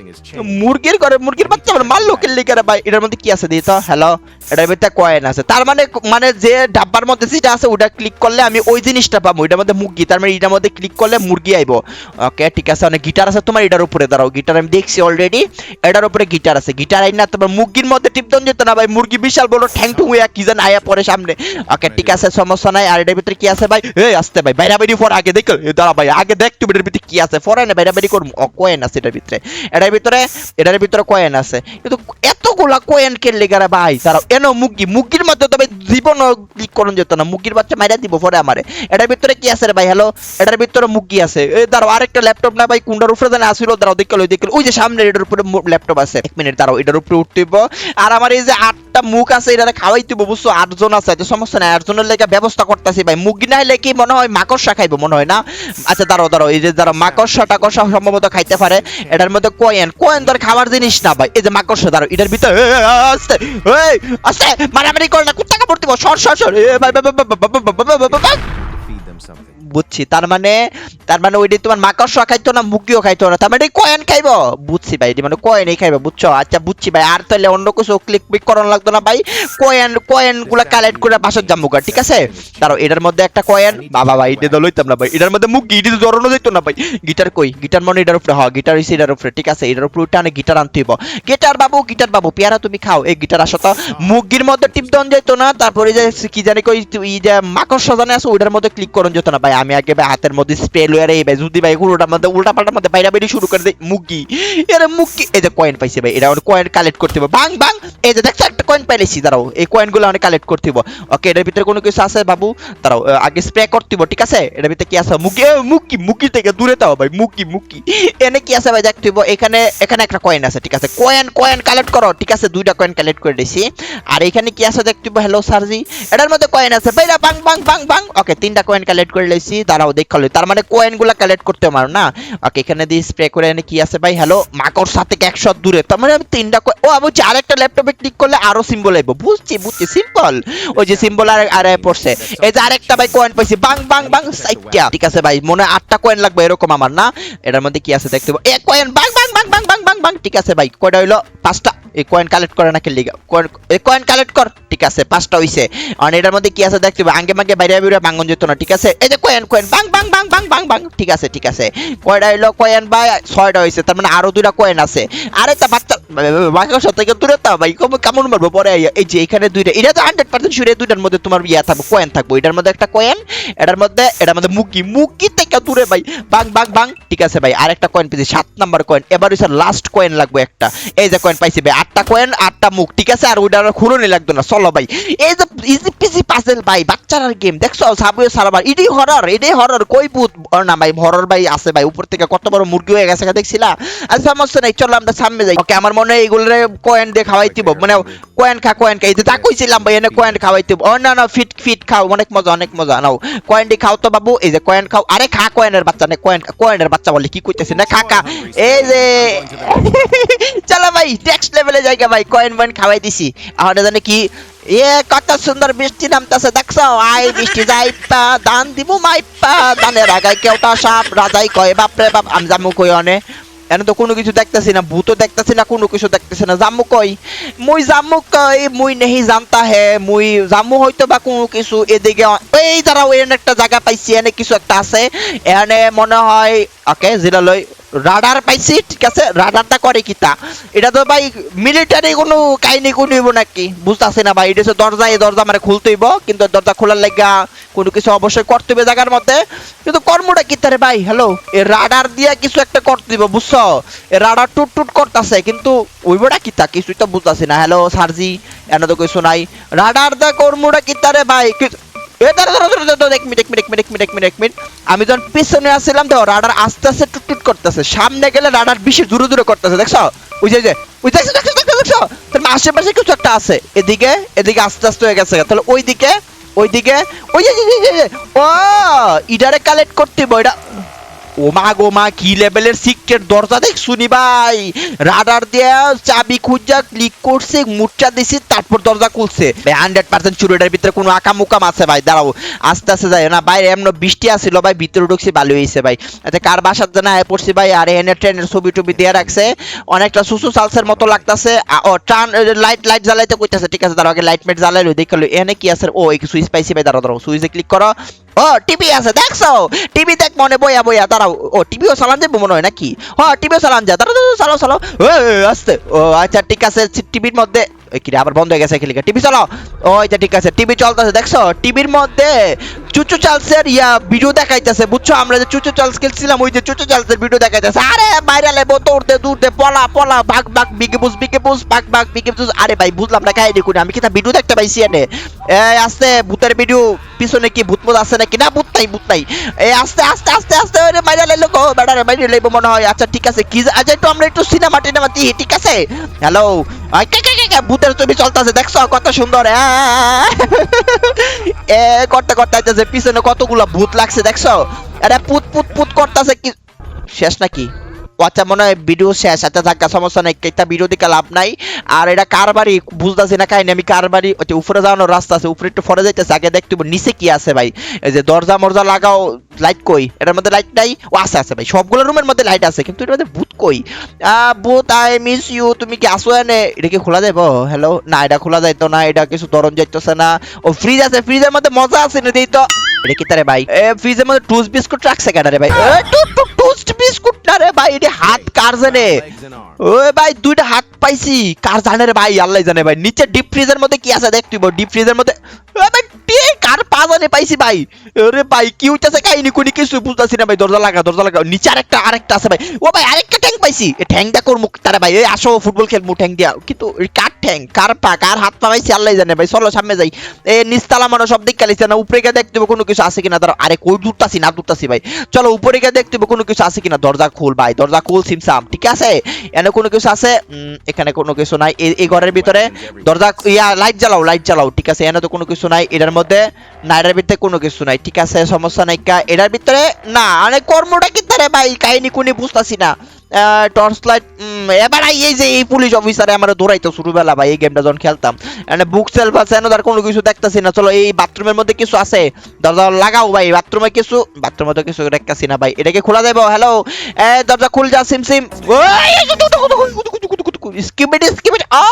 মুরগির ঘরে মুরগির বাচ্চা, আমার মারলো কেল্লি করে ভাই এটার মধ্যে কি আছে দিত হ্যালো এটার ভিতরে কয়েন আছে। তার মানে মানে যে ডাব্বার মধ্যে যেটা আছে, ওটা ক্লিক করলে আমি ওই জিনিসটা পাবো। এটার মধ্যে মুরগি, তার মানে এটার মধ্যে ক্লিক করলে মুরগি আইবো। ওকে ঠিক আছে অনেক গিটার আছে তোমার, এটার উপরে দাঁড়াও। গিটার আমি দেখছি অলরেডি এটার উপরে গিটার আছে। গিটার আই না তোমার মুরগির মধ্যে টিপতন যেত না ভাই, মুরগি বিশাল বড়, ঠ্যাং টুং হইয়া কি যেন আয়া পরে সামনে। ওকে ঠিক আছে, সমস্যা নাই। আর এটার ভিতরে কি আছে ভাই? এই আসতে ভাই বাইরা বাইরি ফর আগে দেখ। দাঁড়া ভাই, আগে দেখ তুমি এটার ভিতরে কি আছে। ফরে না বাইরা বাইরি করব কয়েন আছে এটার ভিতরে। এটার ভিতরে এটার ভিতরে কয়েন আছে। কিন্তু এতগুলা কয়েন কে লেগারা ভাই তারা এনো মুরগি, মুরগির মধ্যে তবে জীবন ক্লিক করুন যেত না। মুরগির বাচ্চা মাইরা দিব পরে আমারে। এটার ভিতরে কি আছে রে ভাই? হ্যালো এটার ভিতরে মুরগি আছে? এই দাঁড়াও আরেকটা ল্যাপটপ না ভাই কোনটার উপরে জানে আসিল দাঁড়াও দেখল দেখল ওই যে সামনে এটার উপরে ল্যাপটপ আছে। এক মিনিট দাঁড়াও এটার উপরে উঠতেইব আর আমার এই যে আটটা মুখ আছে এটা খাওয়াইতেইব বুঝছ? আটজন আছে তো সমস্যা নাই আটজনের লেগে ব্যবস্থা করতেছি ভাই। মুরগি না হলে কি মনে হয় মাকড়সা খাইবো মনে হয় না? আচ্ছা দাঁড়াও দাঁড়াও এই যে দাঁড়াও মাকড়সা টাকড়সা সম্ভবত খাইতে পারে এটার মধ্যে কয়েন কয়েন ধর খাবার জিনিস না ভাই। এই যে মাকড়সা দাঁড়াও এটার ভিতরে আস্তে আস্তে মারামারি করে না কাপড় দিব সর সর সর এ, ভাই, babababababag! বুঝছি, তার মানে তার মানে ওইটাই তোমার মাকড়সা খাইতো না, মুরগিও খাইতো না, তার মানে কয়েন খাইবো? বুঝছি ভাই, এটি মানে কয়েনই খাইবো, বুঝছ? আচ্ছা বুঝছি ভাই, আর তাহলে অন্য কিছু ক্লিক পিক করানো লাগতো না ভাই কয়েন কয়েনগুলা কালেক্ট করে বাসার জাম্বুকা ঠিক আছে? দাঁড়াও, এটার মধ্যে একটা কয়েন বাবা ভাই, এটা লইতাম না ভাই, এটার মধ্যে মুরগি, এটা জড়ানো যেত না ভাই। গিটার কই? গিটার মনে এটার উপরে হ্যাঁ গিটার হইছে এটার উপরে, ঠিক আছে? এটার উপরে আনে, গিটার আনতে হইব। গিটার বাবু গিটার বাবু, পেয়ারা তুমি খাও, এই গিটার আসো তো। মুরগির মধ্যে টিপ দেন যেত না, তারপরে যে, কি জানি কই এই যে মাকড়সা জানে আছে, ওইটার মধ্যে ক্লিক করন যেত না ভাই আমি আগে ভাই হাতের মধ্যে স্প্রে লয়ারে এই ভাই যদি ভাই উল্টার মধ্যে উল্টা পাল্টার মধ্যে বাইরা বেরিয়ে শুরু করে দেয় মুরগি এর মুরগি এই যে কয়েন পাইছে ভাই এটা কয়েন কালেক্ট করতে হবে। বাং বাং এই যে দেখছ একটা কয়েন পাইলেছি দাঁড়াও এই কয়েনগুলো অনেক কালেক্ট করতে হবে। ওকে এটার ভিতরে কোনো কিছু আছে বাবু? দাঁড়াও আগে স্প্রে করতে হবে ঠিক আছে? এটার ভিতরে কি আছে? মুরগি এ, মুরগি মুরগি থেকে দূরে তাও ভাই মুরগি মুরগি এনে কি আছে ভাই দেখতে হবে এখানে এখানে একটা কয়েন আছে ঠিক আছে? কয়েন কয়েন কালেক্ট করো ঠিক আছে? দুইটা কয়েন কালেক্ট করে দিছি। আর এখানে কি আছে দেখতে হবে হ্যালো সারজি এটার মধ্যে কয়েন আছে ভাইরা বাং বাং বাং বাং। ওকে তিনটা কয়েন কালেক্ট করে লইছি, দাঁড়াও দেখাল তার মানে কয়েনগুলো কালেক্ট করতে পারো না? ওকে, এখানে দিয়ে স্প্রে করে এনে কি আছে? ভাই হ্যালো মাকড় সাথে একশো দূরে? তার মানে আমি তিনটা ও বলছি আরেকটা ল্যাপটপে ক্লিক করলে আরও সিম্বল আইবো। বুঝছি বুঝছি সিম্পল ওই যে সিম্বল আর আর পড়ছে। এই যে আরেকটা ভাই কয়েন পাইছি বাং বাং বাং সাইটটা ঠিক আছে ভাই, মনে আটটা কয়েন লাগবে, এরকম আমার, না? এটার মধ্যে কি আছে দেখতে এ কয়েন বাং বাং বাং বাং বাং বাং বাং ঠিক আছে ভাই, কয়টা হইল? পাঁচটা। এই কয়েন কালেক্ট করে নাকি লিগা? কয়েন এই কয়েন কালেক্ট কর, ঠিক আছে, পাঁচটা হইছে। আর এটার মধ্যে কি আছে দেখতে পাবো আঙ্গে মাঙ্গে বাইরে বাইরে ভাঙন যেত না, ঠিক আছে? এই যে কয়েন কয়েন বাং বাং বাং বাং বাং বাং, ঠিক আছে ঠিক আছে। কয়টা হইল? কয়েন ভাই ছয়টা হইছে, তার মানে আরও দুইটা কয়েন আছে। আরে তা বাচ্চা বাচ্চার সাথে থেকে দূরে তা ভাই, কম কেমন মারবো? পরে। এই যে এখানে দুইটা, এটা তো হান্ড্রেড পার্সেন্ট শুনে দুইটার মধ্যে তোমার ইয়া থাকব কয়েন থাকব। এটার মধ্যে একটা কয়েন এটার মধ্যে এটার মধ্যে মুকি মুকি থেকে দূরে ভাই, বাং বাং বাং, ঠিক আছে ভাই। আরেকটা কয়েন পেয়েছি, সাত নাম্বার কয়েন এবার হচ্ছে লাস্ট কয়েন লাগবে একটা। এই যে কয়েন পাইছি ভাই আটটা কয়েন আটটা মুখ ঠিক আছে আর ওইটা আর খুলনি লাগতো না চলো ভাই এই যে ইজি পিজি পাজেল ভাই বাচ্চারার গেম দেখছ সাবুয়ে সারাবার এটাই হরর এটাই হরর কই ভূত না ভাই হরর ভাই আছে ভাই উপর থেকে কত বড় মুরগি হয়ে গেছে দেখছিলা আর সমস্যা নাই চলো আমরা সামনে যাই ওকে আমার মনে হয় এইগুলোরে কয়েন দিয়ে খাওয়াইতিব মানে কয়েন খা কয়েন খা এই তা কইছিলাম ভাই এনে কয়েন খাওয়াইতিব ও না না ফিট ফিট খাও অনেক মজা অনেক মজা নাও কয়েন দিয়ে খাও তো বাবু এই যে কয়েন খাও আরে খা কয়েনের বাচ্চা না কয়েন কয়েনের বাচ্চা বলে কি কইতেছি না খা খা এই যে চলো ভাই নেক্সট লেভেলে জায়গা ভাই কয়েন বয়েন খাওয়াই দিছি। এখন জানে কি, এ, কত সুন্দর বৃষ্টি নামতেছে, দেখছ? আই বৃষ্টি যাইপা, দান দিমু মাইপা, দানের আগাই কেউটা সাপ, রাজাই কয়, বাপরে বাপ, আমি জামু কই অনে? এনে তো কোনো কিছু দেখতেছি না, ভূতও দেখতেছি না, কোনো কিছু দেখতেছি না জামু কই? মুই জামু কই, মুই নেহি জানতা হে, মুই জামু হয়তো বা কোনো কিছু এদিকে এই দাঁড়াও এখানে একটা জায়গা পাইছি, এনে কিছু একটা আছে। এখানে মনে হয়, ওকে, জিরা লই রাডার পাইছি, ঠিক আছে? রাডারটা করে কিতা এটা তো ভাই মিলিটারি কোনো কাহিনী কোনো হইব নাকি? বুঝতেছি না ভাই, এটা হচ্ছে দরজা এই দরজা মানে খুলতে হইব, কিন্তু দরজা খোলার লাগা কোনো কিছু অবশ্যই করতে হবে জায়গার মধ্যে। কিন্তু কর্মটা কি তারে ভাই? হ্যালো এই রাডার দিয়ে কিছু একটা করতে দিব বুঝছ? এই রাডার টুট টুট করতেছে, কিন্তু ওইবটা কিতা কিছুই তো বুঝতেছি না। হ্যালো সার্জি এনে তো কিছু নাই। রাডার দা কর্মটা কি তারে ভাই? কি- আমি যখন পিছনে আসছিলাম তো রাডার আস্তে আস্তে টুট টুট করতেছে। সামনে গেলে রাডার বেশি দূরে দূরে করতেছে, দেখছ? ওই যে, ওই দেখছ আশেপাশে কিছু একটা আছে। এদিকে এদিকে আস্তে আস্তে হয়ে গেছে। তাহলে ওই দিকে ওই যে ও, ইডারে কালেক্ট করতে এটা ও মা গো মা, কি লেভেলের সিক্রেট দরজা দেখ শুনি ভাই। রাডার দিয়ে চাবি খুঁজা ক্লিক করছে মুচা দিছি, তারপর দরজা খুলছে। ভাই হান্ড্রেড পার্সেন্ট চুরিটার ভিতরে কোনো আকাম মুকাম আছে ভাই, দাঁড়াও, আস্তে আস্তে যাই। না বাইরে এমন বৃষ্টি আসছিল ভাই, ভিতরে ঢুকছি ভালো হয়েছে ভাই। আচ্ছা কার বাসার জন্য আয় পড়ছি ভাই, আর এনে ট্রেনের ছবি টবি দিয়ে রাখছে। অনেকটা সুসু সালসের মতো লাগতাছে। ও টান লাইট লাইট জ্বালাইতে কইতাছে, ঠিক আছে, দাঁড়াও, আগে লাইট মেট জ্বালাইলো দেখাল এনে কি আছে? ও সুইচ পাইছি ভাই, দাঁড়াও দাঁড়াও, সুইচে ক্লিক করো। ও টিভি আছে দেখছ? টিভি দেখ মনে বইয়া বইয়া দাঁড়াও। ও টিভিও চালান যাব মনে হয় নাকি? হ টিভিও চালান যা দাঁড়াও, চালাও চালাও। ও আসতে। ও আচ্ছা ঠিক আছে টিভির মধ্যে কিরে আবার বন্ধ হয়ে গেছে খেলিকা টিভি চালাও। ও আচ্ছা ঠিক আছে টিভি চলতেছে দেখছ? টিভির মধ্যে চুচু চালসের ইয়া ভিডিও দেখাইতেছে, বুঝছ? আমরা যে চুচু চালস খেলছিলাম, ওই যে চুচু চালসের ভিডিও দেখাইতেছে। আরে বাইরে লেবো দৌড়তে দৌড়তে পলা পলা, ভাগ ভাগ বিগে বুঝ বিগে বুঝ ভাগ ভাগ বিগে বুঝ আরে ভাই, বুঝলাম না, কাহিনী কোন আমি কি তা ভিডিও দেখতে পাইছি এনে? এই আস্তে ভূতের ভিডিও পিছনে কি ভূত মুত আছে নাকি? না, ভূত নাই ভূত নাই। এই আস্তে আস্তে আস্তে আস্তে, ওরে বাইরে লাইলো গো বেড়ারে বাইরে লাইবো মনে হয়। আচ্ছা ঠিক আছে, কি আচ্ছা একটু আমরা একটু সিনেমা টিনেমা ঠিক আছে? হ্যালো কে কে কে কে ভূতের ছবি চলতেছে, দেখছ? কত সুন্দর! এ। করতে করতে আইতেছে, পিছনে কতগুলো ভূত লাগছে, দেখছ? আরে পুত পুত পুত করতেছে কি? শেষ নাকি? আচ্ছা মনে হয় ভিডিও শেষ আচ্ছা থাকা, সমস্যা নাই এটা ভিডিও দিকে লাভ নাই। আর এটা কার বাড়ি? বুঝতেছি না কাহিনী, আমি কার বাড়ি? উপরে যাওয়ানোর রাস্তা আছে, উপরে একটু ফরে যাইতেছে, আগে দেখতে নিচে কি আছে ভাই? এই যে দরজা মরজা লাগাও লাইট কই? এটার মধ্যে লাইট নাই? ও, আছে আছে ভাই, সবগুলো রুমের মধ্যে লাইট আছে, কিন্তু এটার মধ্যে ভূত কই? ভূত আই মিস ইউ তুমি কি আসো এনে? এটা কি খোলা যাইব? হ্যালো না, এটা খোলা যাইতো না, এটা কিছু ধরন যাইতেছে না। ও ফ্রিজ আছে ফ্রিজের মধ্যে মজা আছে না তো। এটা কি তারে ভাই? ফ্রিজের মধ্যে টুস্ট বিস্কুট রাখছে কেন রে ভাই? টুস্ট বিস্কুট না রে ভাই হাত কার জানে. ওই ভাই, দুইটা হাত পাইছি। কার জানে রে ভাই? আল্লাহ জানে ভাই। নিচে ডিপ ফ্রিজের মধ্যে কি আছে দেখ তুই ডিপ ফ্রিজের মধ্যে ভাই কার পা জানে পাইছি ভাই? আরে ভাই, কি হইতাছে কাহিনী? কোনি কিছু বুঝতাছি না ভাই। দরজা লাগা দরজা লাগা। নিচে আরেকটা আরেকটা আছে ভাই। ও ভাই, আরেকটা ট্যাঙ্ক পাইছি। এ ট্যাঙ্কটা কোর মুখ তারে ভাই। এই আসো, ফুটবল খেল খেলমু ট্যাঙ্ক দিয়া। কিন্তু কার ট্যাঙ্ক কার পা? কার হাত পা পাইছি? আল্লাহ জানে ভাই। চলো, সামনে যাই। এ নিচতলা মানুষ সব দিক কালিছে না উপরে গিয়ে দেখতে কোনো কিছু আছে কিনা? দাঁড়াও আরে কই দূরতাছি না দূরতাছি ভাই। চলো, উপরে গিয়ে দেখতে কোনো কিছু আছে কিনা? দরজা খুল ভাই। দরজা খুল সিমসাম ঠিক আছে? এনে কোনো কিছু আছে? এখানে কোনো কিছু নাই। এই- ঘরের ভিতরে দরজা, ইয়া লাইট জ্বালাও লাইট জ্বালাও, ঠিক আছে? এনে তো কোনো কিছু নাই। এটার মধ্যে না এটার ভিতরে কোনো কিছু নাই, ঠিক আছে? সমস্যা নাই এটার ভিতরে, না মানে কর্মটা কি তারে ভাই? কাহিনী কোনি বুঝতাছি না। টর্চ লাইট এবার এই যে এই পুলিশ অফিসারে আমরা দৌড়াইতো ছোটবেলা ভাই এই গেমটা যখন খেলতাম মানে বুক সেলফ আছে তার কোনো কিছু দেখতাছি না চলো এই বাথরুমের মধ্যে কিছু আছে দরজা লাগাও ভাই বাথরুমে কিছু বাথরুমে তো কিছু দেখতেছি না ভাই এটাকে খোলা যাব হ্যালো এ দরজা খুল যা সিম সিম স্কিবিডি স্কিবিডি ও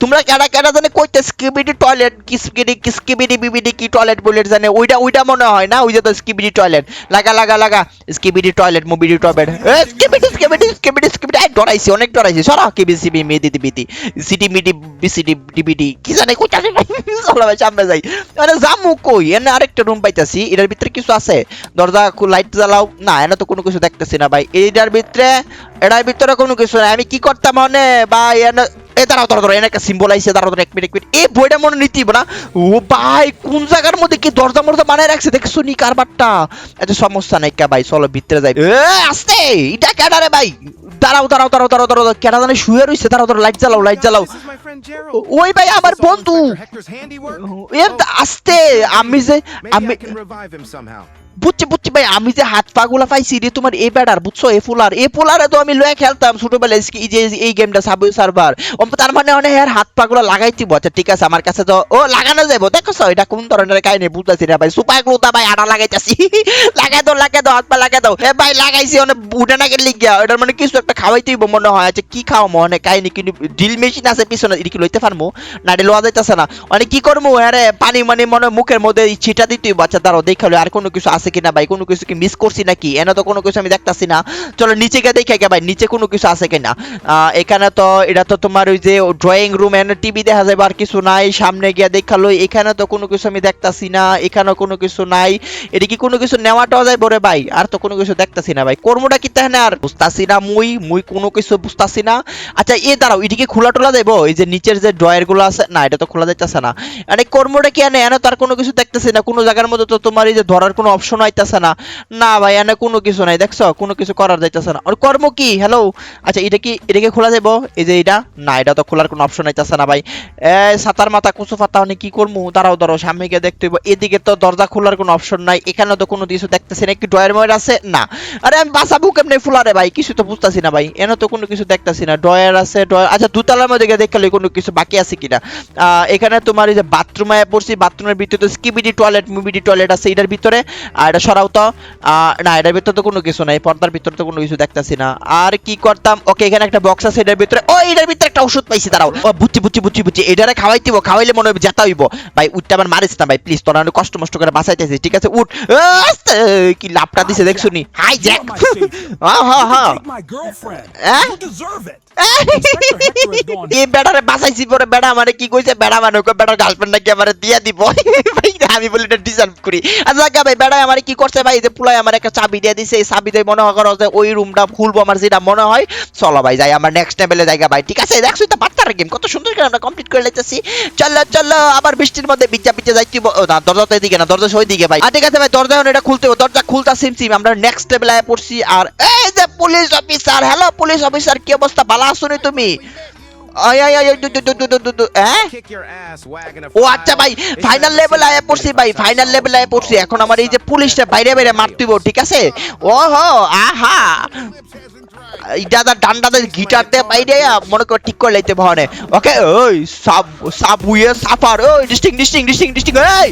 তোমরা কেডা কেডা জানে কইতে স্কিবিডি টয়লেট, কি স্কিবিডি কি স্কিবিডি বিবিডি, কি টয়লেট বলেট জানে ওইটা ওইটা মনে হয় না, ওই যে তো স্কিবিডি টয়লেট। লাগা লাগা লাগা, skibidi toilet, মুবিডি toilet. Skibidi skibidi skibidi skibidi I ডরাইছি, অনেক ডরাইছি। সরা, কি বিসিবি মেদি দিবিতি সিটি মিডি বিসিডি ডিবিডি কি জানে কইতাছে চলো ভাই, সামনে যাই। মানে জামু কই? এনে আরেকটা রুম পাইতাছি, এটার ভিতরে কিছু আছে? দরজা লাইট জ্বালাও। না, এনে তো কোনো কিছু দেখতেছি না ভাই। এইটার ভিতরে এটার ভিতরে কোনো কিছু নাই। আমি কি করতাম, মনে? ভাই, এনে এ দাঁড়াও দাঁড়াও দাঁড়াও এনে একটা সিম্বল আইছে দাঁড়াও দাঁড়াও এক মিনিট এক মিনিট এই বইটা মনে নিতিব না? ও ভাই কোন জায়গার মধ্যে কি দরজা মরজা বানায় রাখছে? দেখছ নি কারবারটা? সমস্যা নাই কা ভাই চলো ভিতরে যাই। এ আস্তে এটা কেডা রে ভাই? দাঁড়াও দাঁড়াও দাঁড়াও দাঁড়াও দাঁড়াও কেডা জানে শুয়ে রইছে। দাঁড়াও দাঁড়াও লাইট জ্বালাও লাইট জ্বালাও. ওই ভাই আমার বন্ধু। এর আস্তে আমি যে আমি বুঝছি বুঝছি ভাই, আমি যে হাত পা গুলা পাইছি রে তোমার এ ব্যাটার বুঝছ? এ ফুলার এ ফুলারে তো আমি লয়ে খেলতাম ছোটবেলায় এই যে, এই গেমটা সাবওয়ে সার্ভার তার মানে অনেক এর হাত পা গুলা লাগাইতি আচ্ছা ঠিক আছে, আমার কাছে তো ও, লাগানো যাব দেখছ? এটা কোন ধরনের কাহিনী বুঝতেছি না ভাই। সুপার গ্লুটা ভাই, আটা লাগাইতাছি। লাগাই দাও লাগাই দাও, হাত পা লাগাই দাও। এ ভাই, লাগাইছি, অনেক উঠে না গেলে গিয়া। এটার মানে কিছু একটা খাওয়াইতেই মনে হয়। আচ্ছা কি খাও মনে কাহিনী, কিন্তু ড্রিল মেশিন আছে পিছনে, এটা কি লইতে পারব না, এটা লোয়া যাইতেছে না। অনেক কি করব আরে, পানি মানে মনে মুখের মধ্যে ছিটা দিতেই বাচ্চা দাঁড়াও, দেখাল, আর কোনো কিছু আছে কিনা ভাই? কোনো কিছু কি মিস করছি নাকি? এনে তো কোনো কিছু আমি দেখতাছি না। চলো, নিচে গিয়ে দেখে গে ভাই, নিচে কোনো কিছু আছে কিনা? এখানে তো, এটা তো তোমার ওই যে ড্রয়িং রুম এনে টিভি দেখা যাবে আর কিছু নাই। সামনে গিয়ে দেখাল এখানে তো কোনো কিছু আমি দেখতাছি না এখানে কোনো কিছু নাই। এটা কি কোনো কিছু নেওয়াটাও যায় বরে ভাই? আর তো কোনো কিছু দেখতাছি না ভাই। কর্মটা কি তাহলে আর? বুঝতাছি না মুই মুই কোনো কিছু বুঝতাছি না। আচ্ছা এ দাঁড়াও এদিকে খোলা টোলা যাইবো? এই যে নিচের যে ড্রয়ারগুলো আছে, না, এটা তো খোলা যাইতেছে না। আরে, কর্মটা কি আনে এনে তার কোনো কিছু দেখতেছি না। কোনো জায়গার মধ্যে তো তোমার এই যে ধরার কোনো অপশন আইতাছে না। না ভাই, এনে কোনো কিছু নাই, দেখছ? কোনো কিছু করার যাইতেছে না। আর কর্ম কি? হ্যালো আচ্ছা এটা কি এটা কি খোলা যাব এই যে এটা না, এটা তো খোলার কোনো অপশন আইতাছে না ভাই। এ সাতার মাথা কুচু পাতা মানে কি করব দাঁড়াও দাঁড়াও গিয়ে দেখতে হইব। এদিকে তো দরজা খোলার কোনো অপশন নাই। এখানে তো কোনো কিছু দেখতেছি না। একটু ড্রয়ার ময়ের আছে? না। আরে, আমি বাসাবো কেমনে ফুলারে ভাই? কিছু তো বুঝতাছি না ভাই। এনে তো কোনো কিছু দেখতাছি না। ড্রয়ার আছে, ড্রয়ার আচ্ছা দুতলার মধ্যে গিয়ে দেখলে কোনো কিছু বাকি আছে কিনা? এখানে তোমার এই যে বাথরুমে পড়ছি, বাথরুমের ভিতরে তো স্কিবিডি টয়লেট মুবিডি টয়লেট আছে, এটার ভিতরে। আর এটা সরাও তো। না এটার ভিতরে তো কোনো কিছু নাই পর্দার ভিতরে তো কোনো কিছু দেখতাছি না। আর কি করতাম? ওকে এখানে একটা বক্স আছে এটার ভিতরে ও এটার ভিতরে একটা ওষুধ পাইছি দাঁড়াও। ও বুঝছি বুঝছি বুঝছি বুঝছি। এটারে খাওয়াইতেব খাওয়াইলে মনে হবে জেতা হইব। ভাই উঠতে আমার মারিস না ভাই প্লিজ তোরা কষ্ট মষ্ট করে বাঁচাইতেছিস ঠিক আছে? উঠ। কি লাভটা দিছে দেখছ নি হাই জ্যাক. হ্যাঁ হ্যাঁ হ্যাঁ Take my girlfriend. You deserve it. Inspector Hector is gone. এই বেড়ারে বাঁচাইছি পরে বেড়া কি কইছে? বেড়া মানে বেড়ার গার্লফ্রেন্ড নাকি আমারে দিয়া দিব? ভাই আমি বলি এটা ডিজার্ভ করি। আচ্ছা ভাই বেড়া আমারে কি করছে ভাই? যে পুলাই আমার একটা চাবি দিয়ে দিছে, এই চাবি দিয়ে মনে হয় যে ওই রুমটা খুলবো আমার যেটা মনে হয়। চলো ভাই, যাই, আমার নেক্সট লেভেলে জায়গা ভাই। ঠিক আছে, দেখছ তো বাচ্চার গেম কত সুন্দর করে আমরা কমপ্লিট করে লাইতেছি চলো চলো, আবার বৃষ্টির মধ্যে বিচ্চা বিচ্চা যাইতে না, দরজা তো এদিকে না, দরজা ওই দিকে ভাই। আর ঠিক আছে ভাই, দরজা এটা খুলতে দরজা খুলতা সিম সিম আমরা নেক্সট লেভেলে পড়ছি, আর এই যে police officer hello police officer কি অবস্থা? ভালো আছো তুমি? আয় আয় আয় হ্যাঁ ও আচ্ছা ভাই ফাইনাল লেভেল আয় পড়ছি ভাই ফাইনাল লেভেল আয় পড়ছি। এখন আমার এই যে পুলিশটা বাইরে বাইরে মারতিব ঠিক আছে? ও হো আহা দাদা ডান্ডাতে গিটার দিয়ে বাইরে মনে করে ঠিক করে লাইতে ভনে ওকে ওই সাব সাবুয়ে সাফার ওই ডিস্টিং ডিস্টিং ডিস্টিং ডিস্টিং এই!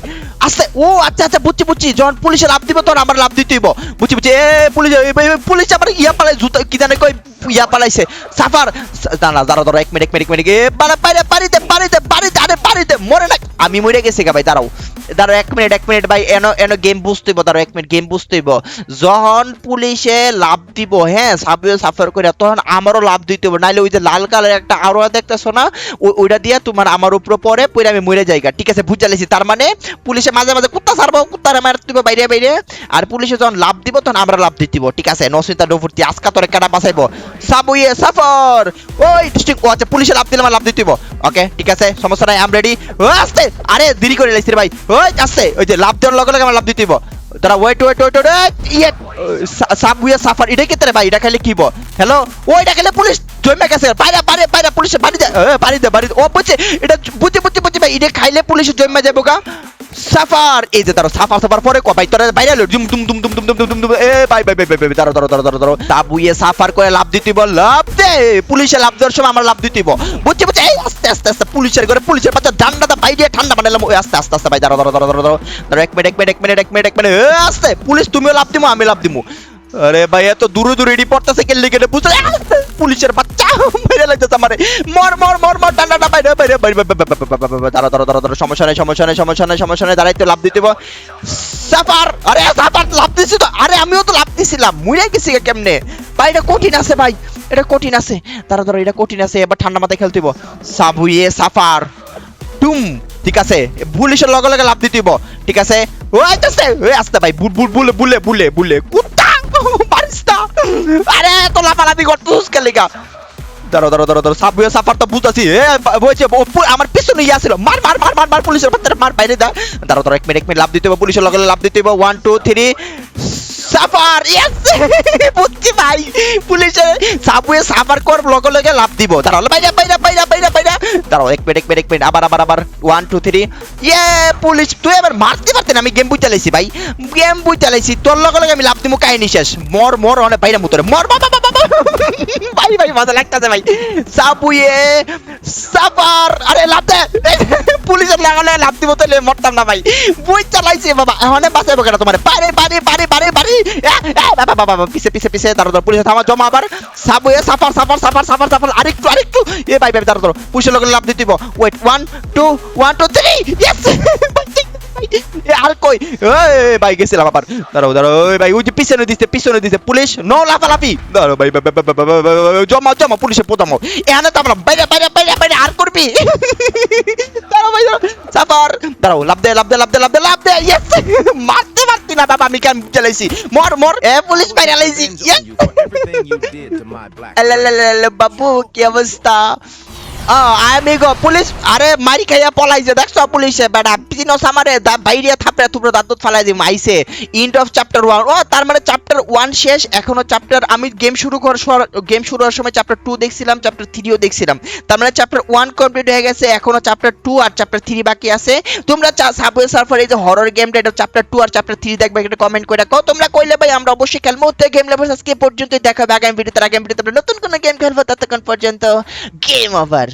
আস্তে ও আচ্ছা আচ্ছা বুঝছি বুঝছি। যখন পুলিশে লাভ দিব তখন আমার লাভ দিতেইব। বুঝছি বুঝছি এ পুলিশ পুলিশ আমার ইয়া পালাই জুতা কি জানে কই ইয়া পালাইছে। সাফার, দাঁড়া দাঁড়া দাঁড়া, এক মিনিট এক মিনিট মিনিট পাইরে পারিতে পারিতে পারিতে আরে পারিতে মরে না। আমি মরে গেছি গা ভাই, দাঁড়াও। দাঁড়াও, এক মিনিট এক মিনিট, ভাই, এনো এনো গেম দাঁড়াও, এক মিনিট গেম যখন পুলিশে লাভ দিব হ্যাঁ সাফার করে, তখন আমারও লাভ দিতে হবে, নাইলে ওই যে লাল কালার একটা আরও দেখতেছো না ওইটা দিয়ে তোমার আমার উপরে পরে পরে আমি মরে যাইগা ঠিক আছে, বুঝা লেছি তার মানে পুলিশে মাঝে মাঝে কুত্তা ছাড়বো কুত্তারে মার দিব, বাইরে বাইরে। আর পুলিশে যখন লাভ দিব, তখন আমরা লাভ দিতে ঠিক আছে? নসিতা ডোফুর্তি আজকা তোরে কাটা বাঁচাইবো? সাবুয়ে, সাফার। ওই ডিস্ট্রিক্ট ও আচ্ছা পুলিশে লাভ দিলে আমার লাভ দিতে ওকে ঠিক আছে, সমস্যা নাই আম রেডি ও আস্তে আরে, দেরি করে লাইছি ভাই। ওই আস্তে ওই যে লাভ দেওয়ার লগে লগে আমার লাভ দিতে তারা ওয়েট ওয়েট ওয়েট ওয়েট ইয়ে সাবুয়ে, সাফার এটা কি রে ভাই, এটা খাইলে কি হ্যালো ও, এটা খাইলে পুলিশ জমে গেছে। বাইরে বাইরে বাইরে পুলিশে বাড়ি দে বাড়ি দে বাড়ি। ও, বুঝছে, এটা বুঝছে বুঝছে বুঝছে, ভাই, এটা খাইলে পুলিশে জমে যাব গা। সাফার। এই যে তার সাফার সাফার পরে কবাই তোরা বাইরে লড় দুম দুম দুম দুম দুম দুম দুম দুম এ bye bye bye bye bye দাঁড়ো দাঁড়ো দাঁড়ো দাঁড়ো দাঁড়ো তাবুয়ে সাফার করে লাভ দিতিব, লাভ দে। পুলিশে লাভ দেওয়ার সময় আমরা লাভ দিতিব। বুঝছে বুঝছে? এই আস্তে আস্তে আস্তে, পুলিশের করে পুলিশের বাচ্চা ঠান্ডাটা বাইরে ঠান্ডা বানালাম ওই আস্তে আস্তে আস্তে, ভাই দাঁড়ো দাঁড়ো দাঁড়ো দাঁড়ো দাঁড়ো এক মিনিট এক মিনিট এক মিনিট এক মিনিট। এক মিনিট আস্তে, পুলিশ, তুমিও লাভ দিমো, আমি লাভ দিমু। আরে ভাই, এত দূরে দূরে এডি পড়তেছে কেন লিখে বুঝতে পুলিশের বাচ্চা মেরে লাগতেছে আমারে মর মর মর মর বাইরে বাইরে বাইরে দাঁড়া দাঁড়া দাঁড়া সমস্যা নেই সমস্যা নেই সমস্যা নেই সমস্যা নেই লাভ দিতে সাফার আরে সাফার লাভ দিছি তো। আরে আমিও তো লাভ দিছিলাম গেছি কেমনে? ভাই, এটা কঠিন আছে ভাই, এটা কঠিন আছে। দাঁড়া দাঁড়া এটা কঠিন আছে, এবার ঠান্ডা মাথায় খেলতে সাবুয়ে সাফার টুম, ঠিক আছে? পুলিশের লগে লগে লাভ দিতে ঠিক আছে? ও আসতে ভাই বুল বুল, বুলে বুলে বুলে, কুত্তা আরে তো লাফালাফি করতেছিস কে লেগা? দাঁড়ো দাঁড়ো দাঁড়ো দাঁড়ো সাবুয়ে সাফার তো বুঝতেছি এ পু- আমার পিছনে ইয়া ছিল মার মার মার মার মার, পুলিশের বাচ্চারা মার বাইরে দা। দাঁড়ো দাঁড়ো এক মিনিট এক মিনিট, লাভ দিতে হবে পুলিশের লগে লাভ দিতে হবে one two three surfer yes বুঝছি ভাই। পুলিশের সাবুয়ে সাফার কর লগে লগে লাভ দিব। দাঁড়াও বাইরে বাইরে বাইরে বাইরে বাইরে। দাঁড়াও এক মিনিট এক মিনিট এক মিনিট আবার আবার আবার ওয়ান টু থ্রি ইয়ে পুলিশ তুই এবার মারতে পারতেন আমি গেম বই চালাইছি ভাই। গেম বই চালাইছি তোর লগে লগে আমি লাভ দিব কাহিনী শেষ। মর মর অনেক বাইরে মুতরে। মর বাবা বাবা ভাই ভাই মজা লাগতেছে ভাই। সাবুয়ে সাফার আরে লাভ পুলিশের লাগালে লাভ দিব তাহলে মরতাম না ভাই। বই চালাইছে বাবা এখন বাঁচাইবো কেন তোমার? বাড়ি বাড়ি বাড়ি এ, এ, পিছে পিছে পিছে দাঁড়ো দাঁড়ো পুলিশে থামা, জমা আবার। Subway surfer surfer surfer surfer surfer, আরেকটু আরেকটু। এ ভাই ভাই দাঁড়ো ধরো পুলিশের লগে লাভ দিতে wait one two one two three yes আর কই? ওই ভাই গেছিলাম আবার। দাঁড়াও দাঁড়াও ওই ভাই ওই যে পিছনে দিচ্ছে পিছনে দিচ্ছে পুলিশ। নো লাফালাফি। দাঁড়াও ভাই জমাও জমা পুলিশে পোতামো এখানে তো আমরা বাইরে বাইরে বাইরে বাইরে আর করবি। দাঁড়াও ভাই সাফার দাঁড়াও লাভ দে লাভ দে লাভ দে লাভ দে লাভ দে ইয়েস মারতে মারতে না বাবা আমি কেন চালাইছি? মর মর। এ পুলিশ বাইরে লাইছি বাবু কি অবস্থা? ও আমিগো পুলিশ আরে মারি খাইয়া পলাইছে, দেখছ পুলিশে দাঁত ফালাই দিম ইন্ড অফ চ্যাপ্টার ওয়ান ও তার মানে চ্যাপ্টার ওয়ান শেষ, এখনও চ্যাপ্টার আমি গেম শুরু গেম শুরু হওয়ার সময় চ্যাপ্টার টু দেখছিলাম চ্যাপ্টার থ্রিও দেখছিলাম। তার মানে চ্যাপ্টার ওয়ান কমপ্লিট হয়ে গেছে, এখনও চ্যাপ্টার টু আর চ্যাপ্টার থ্রি বাকি আছে। তোমরা সাবওয়ে সার্ফার এই যে হরর গেমটা এটা চ্যাপ্টার টু আর চ্যাপ্টার থ্রি দেখবে, একটা কমেন্ট করে রাখো তোমরা কইলে ভাই, আমরা অবশ্যই খেলব। তো গেম লেভার্স আজকে পর্যন্ত দেখা হবে আগামী ভিডিওতে আগামী ভিডিওতে নতুন কোনো গেম খেলব, ততক্ষণ পর্যন্ত গেম ওভার